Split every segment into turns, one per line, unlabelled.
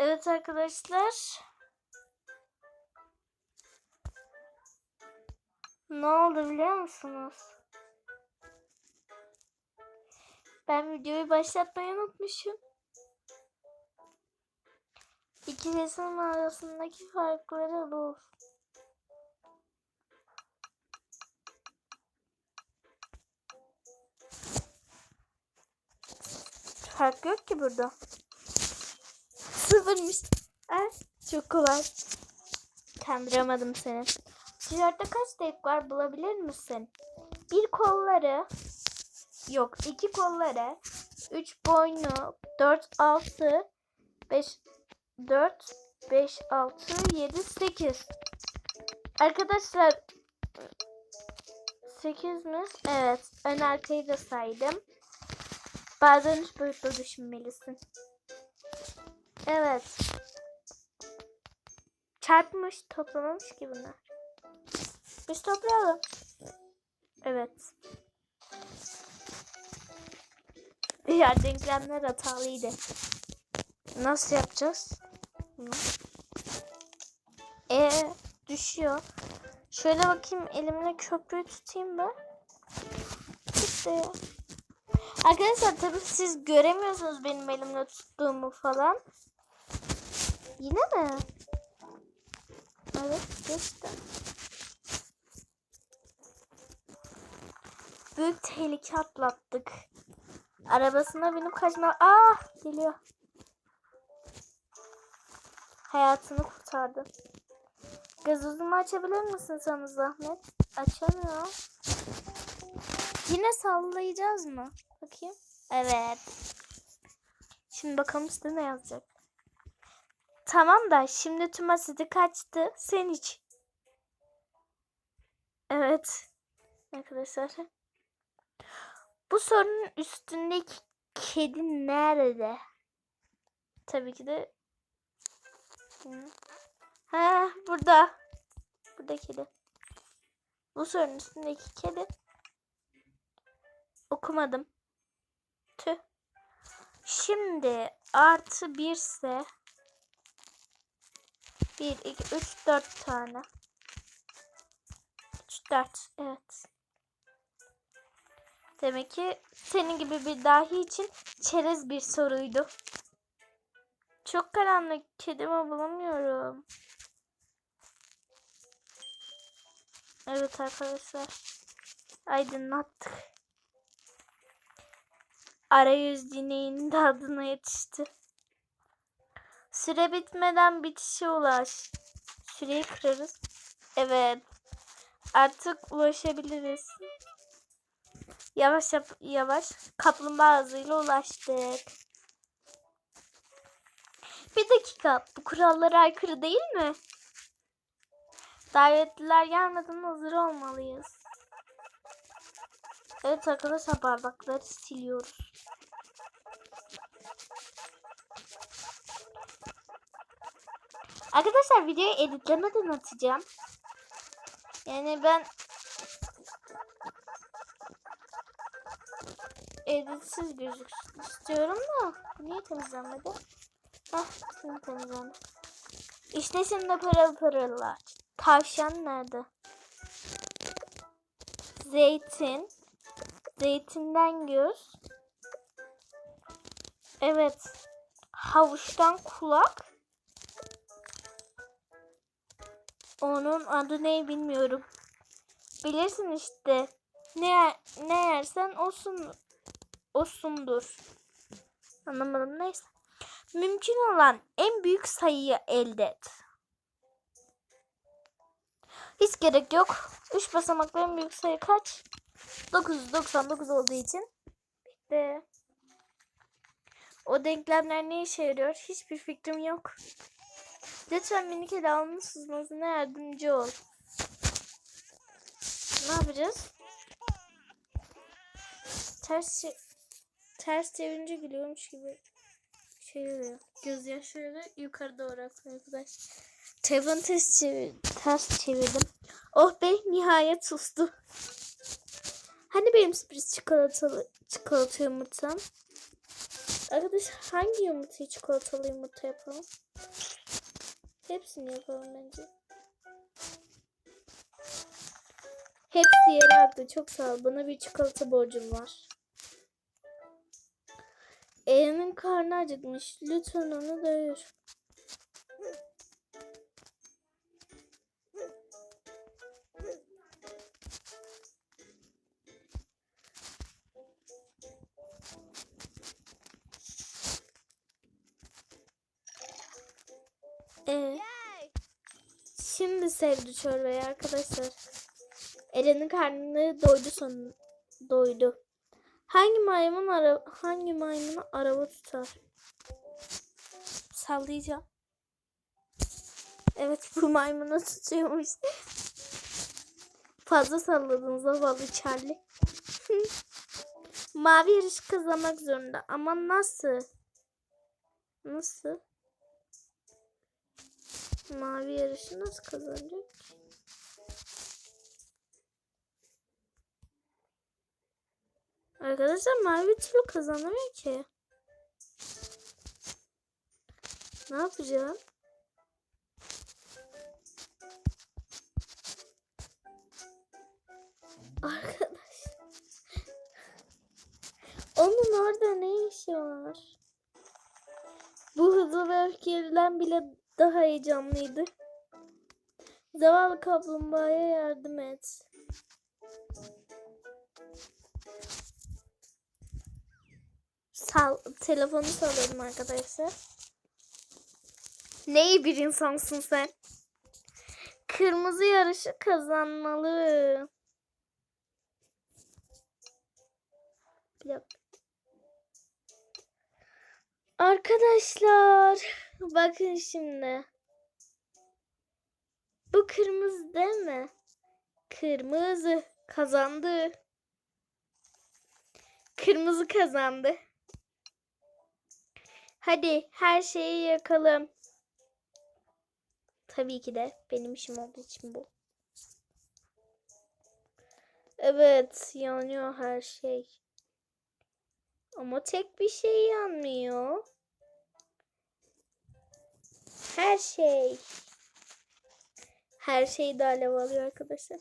Evet arkadaşlar. Ne oldu biliyor musunuz? Ben videoyu başlatmayı unutmuşum. İki resim arasındaki farkları bul. Fark yok ki burada. Sıfırmış. Ay, çok kolay. Kandıramadım seni. Tişörtte kaç delik var bulabilir misin? Bir kolları yok iki kolları üç boynu dört altı beş dört beş altı yedi sekiz Arkadaşlar 8 mi? Evet. Ön arkayı da saydım. Bazen üç boyutlu düşünmelisin. Evet. Çarpmış, toplamamış ki bunlar. Biz toplayalım. Evet. Ya denklemler hatalıydı. Nasıl yapacağız? E düşüyor. Şöyle bakayım elimle köprüyü tutayım ben. İşte. Arkadaşlar tabii siz göremiyorsunuz benim elimle tuttuğumu falan. Yine mi? Evet geçti. Büyük tehlike atlattık. Arabasına binip kaçma. Ah geliyor. Hayatını kurtardı. Gazozumu açabilir misin sana zahmet? Açamıyor. Yine sallayacağız mı? Bakayım. Evet. Şimdi bakalım size ne yazacak. Tamam da şimdi tüm asidi kaçtı. Sen iç. Evet. Arkadaşlar. Bu sorunun üstündeki kedi nerede? Tabii ki de. Ha burada. Burada kedi. Bu sorunun üstündeki kedi. Okumadım. Tüh. Şimdi artı bir ise 1, 2, 3, 4 tane. 3, 4. Evet. Demek ki senin gibi bir dahi için çerez bir soruydu. Çok karanlık. Kedimi bulamıyorum. Evet arkadaşlar. Aydınlattık. Arayüz dineğinin adına yetişti. Süre bitmeden bitişe ulaş. Süreyi kırarız. Evet. Artık ulaşabiliriz. Yavaş yap yavaş kaplumbağa hızıyla ulaştık. Bir dakika. Bu kurallara aykırı değil mi? Davetliler gelmeden hazır olmalıyız. Evet arkadaşlar bardakları siliyoruz. Arkadaşlar videoyu editlemeden atacağım. Yani ben editsiz gözüksün istiyorum da niye temizlenmedi? Hah şimdi temizlendi. İşte şimdi pırıl pırıllar. Tavşan nerede? Zeytin. Zeytinden göz. Evet. Havuçtan kulak. Onun adı ne bilmiyorum. Bilirsin işte. Ne ne yersen olsun osundur. Anlamadım neyse. Mümkün olan en büyük sayıyı elde et. Hiç gerek yok. 3 basamaklı en büyük sayı kaç? 999 olduğu için. Bitti. O denklemler ne işe yarıyor? Hiçbir fikrim yok. Lütfen minik ele alnı sızmasına yardımcı ol. Ne yapacağız? Ters ters çevirince gülüyormuş gibi şey oluyor. Gözyaşları yukarı doğru akıyor arkadaş. Telefonu ters, çevir ters çevirdim. Oh be nihayet sustu. Hani benim sürpriz çikolatalı çikolata yumurtam? Arkadaş hangi yumurtayı çikolatalı yumurta yapalım? Hepsini yapalım bence. Hepsi yere aktı. Çok sağ ol. Bana bir çikolata borcum var. Eren'in karnı acıkmış. Lütfen onu doyur. Evet. Şimdi sevdi çorbayı arkadaşlar. Eren'in karnını doydu son doydu. Hangi maymun ara hangi maymunu araba tutar? Sallayacağım. Evet bu maymunu tutuyormuş. Fazla salladın zavallı Charlie. Mavi yarış kazanmak zorunda ama nasıl? Nasıl? Mavi yarışı nasıl kazanacak? Arkadaşlar mavi türlü kazanamıyor ki. Ne yapacağım? Arkadaş. Onun orada ne işi var? Bu hızlı ve öfkeliden bile daha heyecanlıydı. Zavallı kaplumbağaya yardım et. Sal telefonu salladım arkadaşlar. Ne iyi bir insansın sen. Kırmızı yarışı kazanmalı. Dakika. Arkadaşlar bakın şimdi. Bu kırmızı değil mi? Kırmızı kazandı. Kırmızı kazandı. Hadi her şeyi yakalım. Tabii ki de benim işim olduğu için bu. Evet yanıyor her şey. Ama tek bir şey yanmıyor. Her şey. Her şey de alev alıyor arkadaşlar.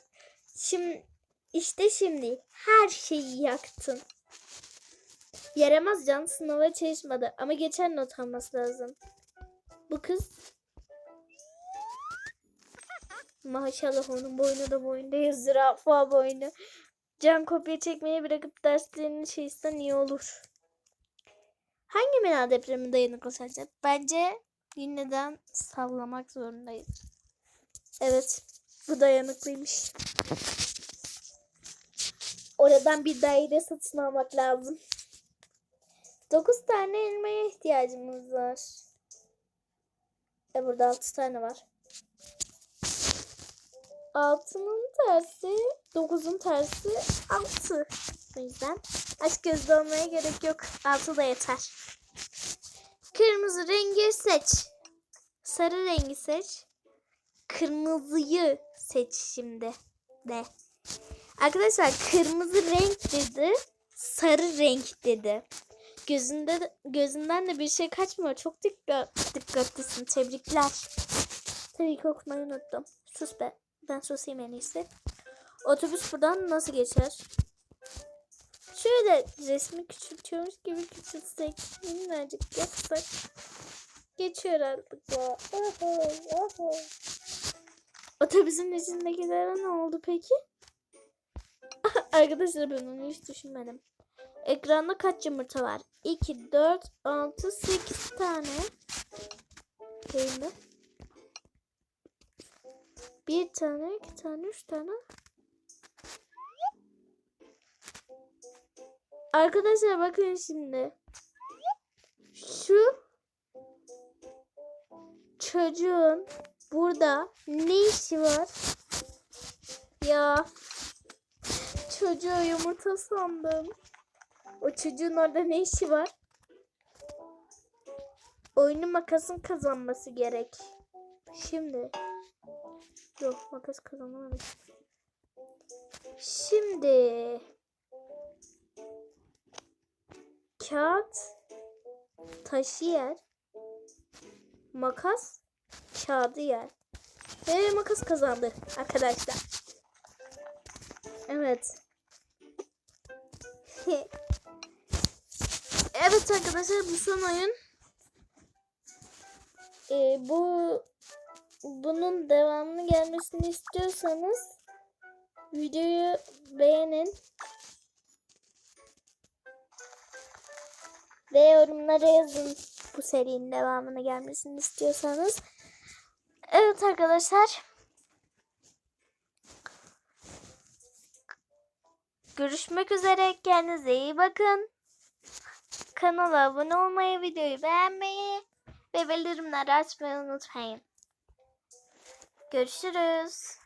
Şimdi işte şimdi her şeyi yaktın. Yaramaz can sınava çalışmadı ama geçen not alması lazım. Bu kız Maşallah onun boynu da boyunda zürafa boynu. Can kopya çekmeyi bırakıp derslerini şeysen iyi olur. Hangi bina depremi dayanıklı sence? Bence yineden sallamak zorundayız. Evet. Bu dayanıklıymış. Oradan bir daire satın almak lazım. 9 tane elmaya ihtiyacımız var. E burada 6 tane var. 6'nın tersi 9'un tersi 6. O yüzden aşk gözlü olmaya gerek yok. 6 da yeter. Kırmızı rengi seç. Sarı rengi seç. Kırmızıyı seç şimdi de. Arkadaşlar kırmızı renk dedi. Sarı renk dedi. Gözünde de- gözünden de bir şey kaçmıyor. Çok dikkat dikkatlisin. Tebrikler. Tabii ki okumayı unuttum. Sus be. Ben susayım en iyisi. Otobüs buradan nasıl geçer? Şöyle resmi küçültüyormuş gibi küçültsek. Minnacık yapsak. Geçiyor bu. Oho, oho. Otobüsün içindekilere ne oldu peki? Arkadaşlar ben onu hiç düşünmedim. Ekranda kaç yumurta var? 2, 4, 6, 8 tane. Değil mi? Bir tane, iki tane, üç tane. Arkadaşlar bakın şimdi. Şu çocuğun burada ne işi var? Ya çocuğu yumurta sandım. O çocuğun orada ne işi var? Oyunu makasın kazanması gerek. Şimdi. Yok makas kazanamamış. Şimdi. Kağıt taşı yer. Makas kağıdı yer. Ve makas kazandı arkadaşlar. Evet. evet arkadaşlar bu son oyun. Ee, bu bunun devamını gelmesini istiyorsanız videoyu beğenin. Ve yorumlara yazın bu serinin devamını gelmesini istiyorsanız. Evet arkadaşlar. Görüşmek üzere. Kendinize iyi bakın. Kanala abone olmayı, videoyu beğenmeyi ve bildirimleri açmayı unutmayın. Görüşürüz.